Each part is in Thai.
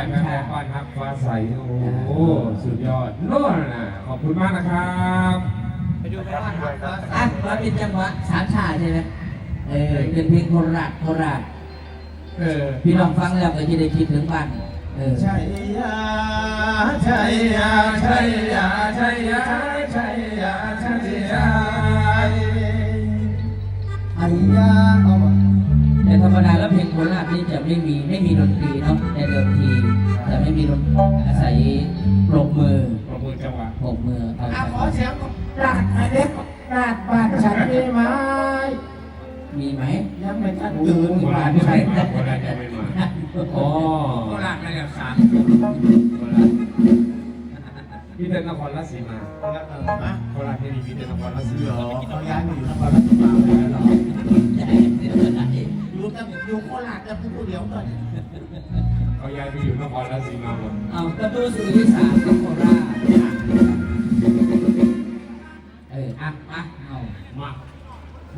ายแม่ของบ้านฮักฟ้าใสโอ้โหสุดยอดโน่นน่ะขอบคุณมากนะครับไปดูไปบ้านครับอะมาเป็นจังหวะสามชาใช่ไหมเออเป็นเพลงโคราชโคราชเออพี่น้องฟังแล้วก็จะได้คิดถึงบ้านเออชัยยาชัยยาชัยยาชัยยาชัยยาชัยยาไอ้ยาเอาวะ แต่ธรรมดาแล้วเพลงโคราชนี่จะไม่มีไม่มีดนตรีเนาะในเดิมทีจะไม่มีดนตรีอาศัยปรบมือประมือจังหวะปรบมือเอาอะขอเสียงราดเด็กราดบ้านฉันมีไหมมีไหมยังไม่ทันตื่นโคราบ้าชนไม่ใครใช่โคราชยังไม่มาอ๋อโคราชไม่ได้สามโคราชพี่เต้นนครราชสีมานะโคราชที่นี่พี่เต้นนครราชสีเหรมาอเขาย้ายมาอยู่นครราชสีมาแล้วเหรออยู่ กับอยู่โคราชกับผู้เดียวก่อนเขาย้ายไปอยู่นครราชสีมาหมดเอาประตูสุริสานกับโคราชเอออะอะเอามา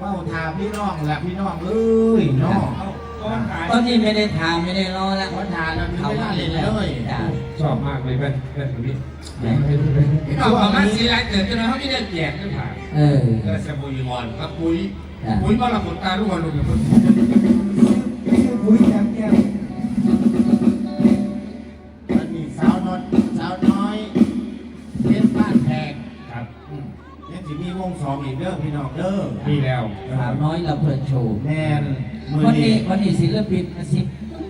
ว่าถามพี่น้องแหละพี่น้องเอ้ยน้องก้อนขายตอนนี้ไม่ได้ถามไม่ได้รอแล้วเขาถามแล้วพี่ไม่ได้เล่นเลยจ้ะชอบมากเลยเพื่อนเพื่อนคนนี้พี่น้องบอกว่าสีไรเกิดขึ้นมาเขาไม่ได้แจกไม่ผ่านเออเออสบู่ยีมอนครับปุ้ยจ้ะปุ้ยบ้านเราขนตาทุกวันลูกเนี่ย อุ้ยแก้มแก้มมันมีสาวน้อยสาวน้อยเล่นบ้านแพงครับเนี่ยสิมีวงสองอีกเด้อพี่น้องเด้อมีแล้วสาวน้อยลำเพลินโชว์แมนมือวันนี้นี้วันนี้ศิลปินสิบ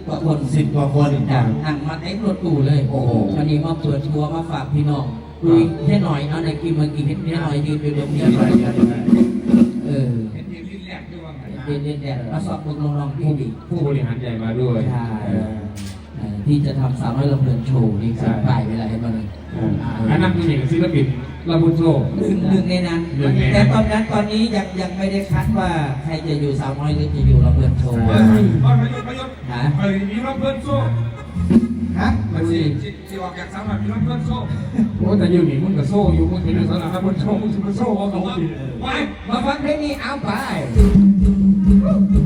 กว่าคนสิบกว่าคนจ้ะนั่งมาเต็มรถตู้เลยโอ้โหวันนี้มาเปิดทัวร์มาฝากพี่น้องคุยแค่หน่อยเอาในกินมากินแค่หน่อยยืนไปตรงนี้เออ เป็นทีมที่แรก ด้วยว่าไงเด่นเด่นเด่นมาสอบมึงลองลองพี่ดิผู้บริหารใหญ่มาด้วยใช่เออเออที่จะทำสาวน้อยลำเพลินโชว์นี่คือป้ายเวลาเห็นมาเลยเอออันนั้นคือหนึ่งศิลปินลาบุญโซหนึ่งหนึ่งในนั้นหนึ่งในนั้น แต่ตอนนั้นตอนนี้ยังยังไม่ได้คัดว่าใครจะอยู่สาวน้อยหรือจะอยู่ลำเพลินโชว์เฮ้ยบอลประยุทธ์ประยุทธ์ฮะเฮ้ยมีรถเพื่อนโซ่ฮะมันสิสิออกจากสามารถมีรถเพื่อนโซ่โอ้แต่อยู่นี่มึงกับโซ่อยู่มึงเป็นสารพัดคนโซ่มึงจะมาโซ่เขาเขาดิไปมาฟังเพลงนี้เอาไป ชั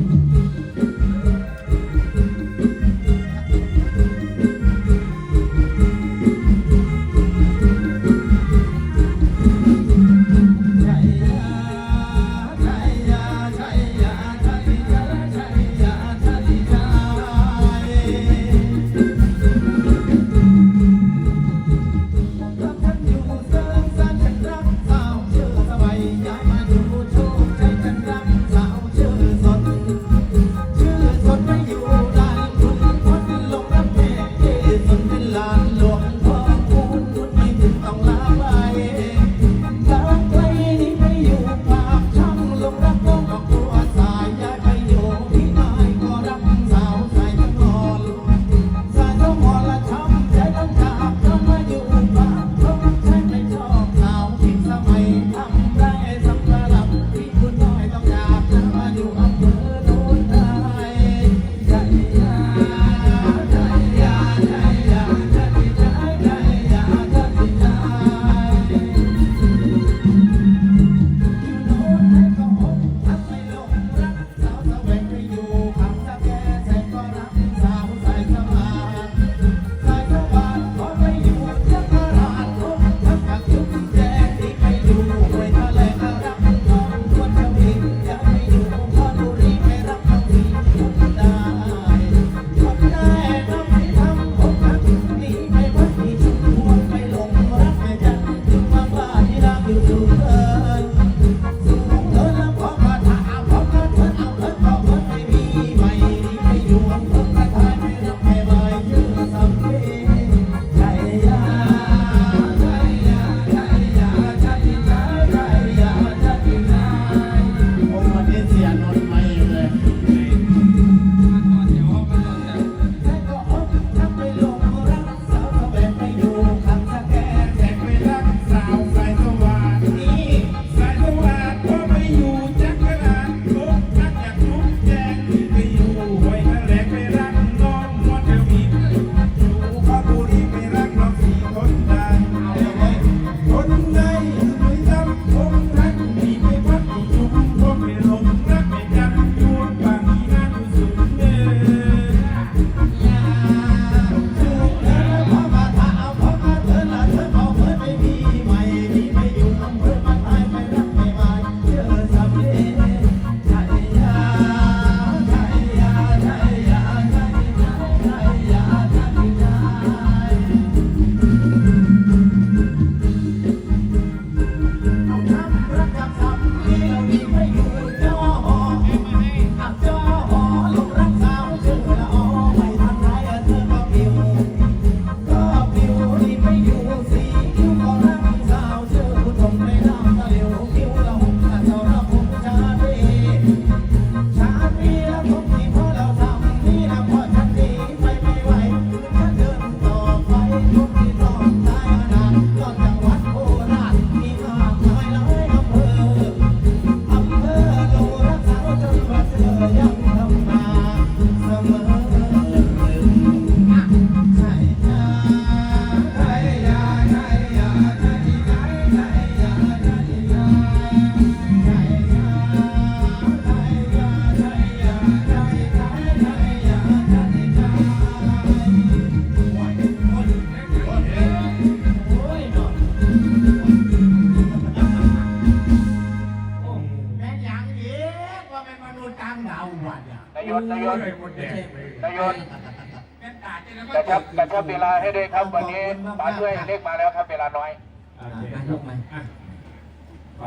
นายศนายศเลยหมดแดงเลยนายศแม่นตาจะได้กระชับกระชับเวลาให้ด้วยครับวันนี้ป๋าช่วยเลขมาแล้วครับเวลาน้อยโอเคมาลูกมาอะ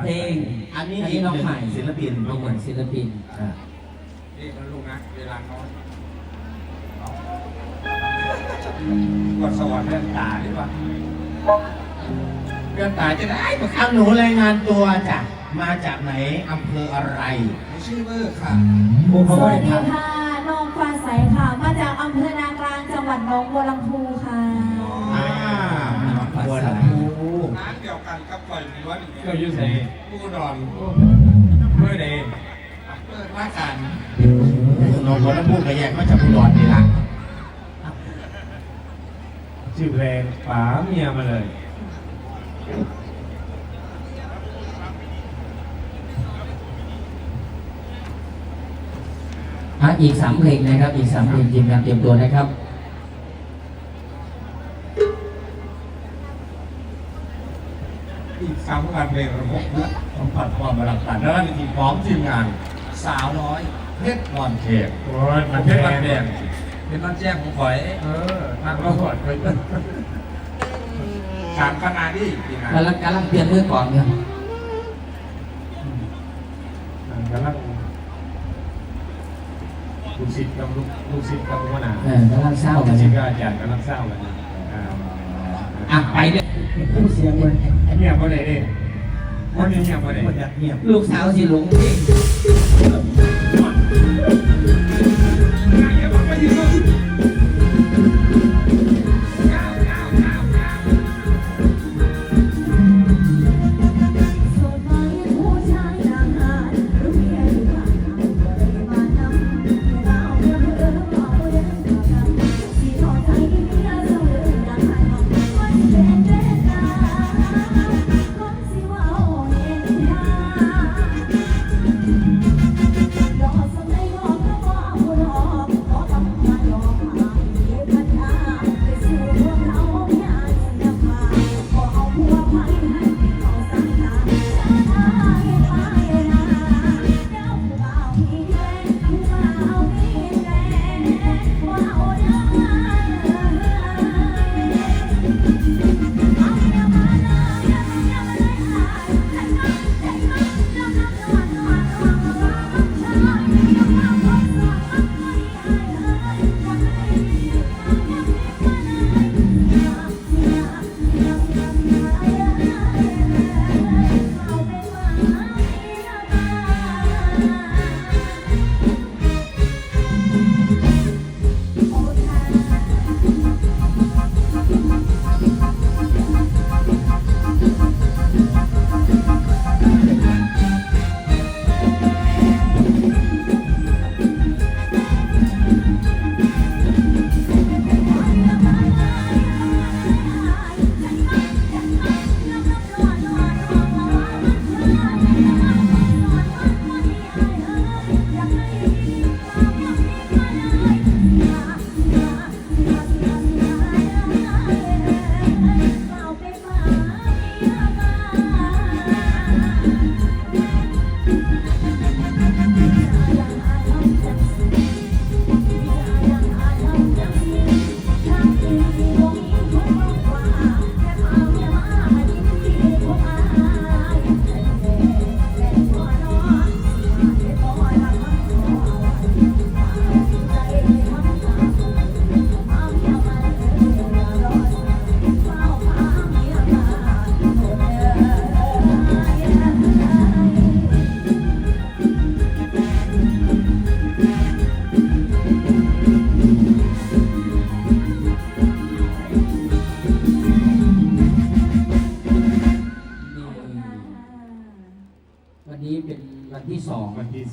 เพลงอันนี้อันนี้น้องใหม่ศิลปินน้องใหม่ศิลปินนี่มันลูกนะเวลาน้อยกดสวรรค์แม่นตาดีกว่าแม่นตาจะได้มาเอาหนูรายงานตัวจ้ะมาจากไหนอำเภออะไรไม่ชื่อเบอร์ค่ะสวัสดีค่ะ นองบัวลำพูค่ะอ่าบัวลำพูร้านเดียวกันกับก่อยมีวัดอย่างนี้ก็ยุ่ใส่ผู้ดอนเมื่อใดเปิดว่าการน้องบัวลำพูก็แยกมาจากอุดรนี่ล่ะชื่อเพลงป๋าเมียมาเลยอะอีกสามเพลงนะครับ อีกสามเพลงทีมงานเตรียมตัวนะครับ สามการเพลงระบบนะสัมผัสความบรังกันแล้วก็ทีมพร้อมทีมงานสาวน้อยเพชรบอลเขตโอ้ยมันเพชรมันแดงเป็นบ้านแจ้งของข่อย เออทางเราหอดไปสามขนาดนี้ปีนะกำลังกำลังเปลี่ยนมือก่อนเนี่ยกำลังลูกศิษย์กับลูกลูกศิษย์กับหัวหน้าเออกำลังเศร้าลูกักนศิษย์นะก็อาจารย์กำลังเศร้ากันนะ อ่าอะไปเนี่ยเสียงเลยเงียบไปเลยเองวันนี้เงียบไปเลยคนเงียบลูกสาวสิหลงเพลงอย่าบอกว่าอยู่ตรง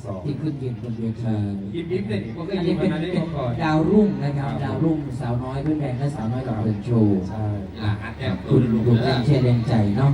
สองที่ขึ้นยืนบนเวทียิ้มยิ้มเลยนี่ก็เคยอันยิ้นี้มเป็นมาได้เป็นก่อนดาวรุ่งนะครับครับ ดาวรุ่งสาวน้อยเพื่อนแดงและสาวน้อยกับเพื่อนโชว์ใช่ อะอันแอกับบตัคุวณลุงดวงเลใจยเชียร์แรงใจเนาะ